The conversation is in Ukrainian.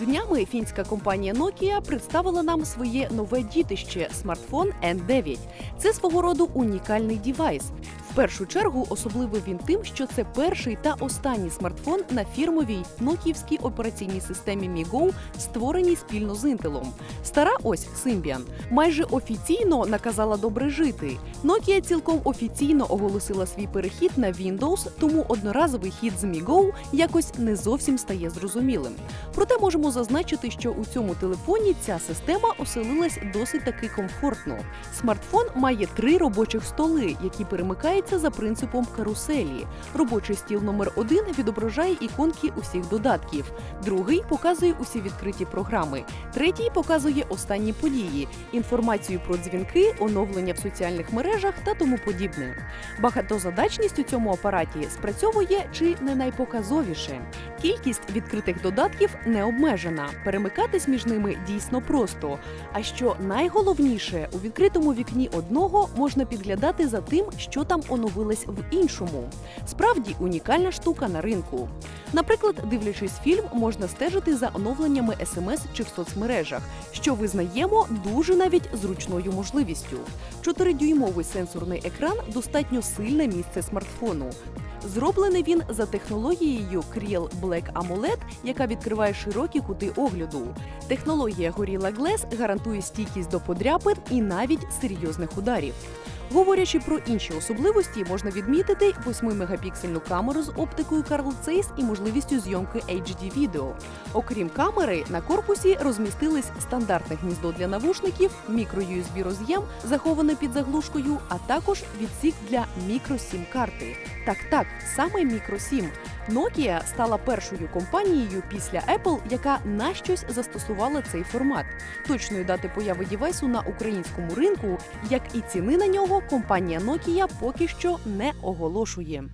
Днями фінська компанія Nokia представила нам своє нове дітище смартфон N9. Це свого роду унікальний дівайс. Першу чергу особливий він тим, що це перший та останній смартфон на фірмовій нокіївській операційній системі Mi Go, створеній спільно з Intel. Стара ось Symbian майже офіційно наказала добре жити. Nokia цілком офіційно оголосила свій перехід на Windows, тому одноразовий хід з Mi Go якось не зовсім стає зрозумілим. Проте можемо зазначити, що у цьому телефоні ця система оселилась досить таки комфортно. Смартфон має три робочих столи, які перемикаються за принципом каруселі. Робочий стіл номер один відображає іконки усіх додатків, другий показує усі відкриті програми, третій показує останні події, інформацію про дзвінки, оновлення в соціальних мережах та тому подібне. Багатозадачність у цьому апараті спрацьовує чи не найпоказовіше. Кількість відкритих додатків не обмежена. Перемикатись між ними дійсно просто. А що найголовніше, у відкритому вікні одного можна підглядати за тим, що там оновилось в іншому. Справді унікальна штука на ринку. Наприклад, дивлячись фільм, можна стежити за оновленнями смс чи в соцмережах, що визнаємо дуже навіть зручною можливістю. 4-дюймовий сенсорний екран достатньо сильне місце смартфону. Зроблений він за технологією Creel Black AMOLED, яка відкриває широкі кути огляду. Технологія Gorilla Glass гарантує стійкість до подряпин і навіть серйозних ударів. Говорячи про інші особливості, можна відмітити 8-мегапіксельну камеру з оптикою Carl Zeiss і можливістю зйомки HD відео. Окрім камери, на корпусі розмістились стандартне гніздо для навушників, мікро-USB роз'єм, заховане під заглушкою, а також відсік для мікро-сім карти. Так, так, саме мікро-сім. Nokia стала першою компанією після Apple, яка на щось застосувала цей формат. Точної дати появи дівайсу на українському ринку, як і ціни на нього, компанія Nokia поки що не оголошує.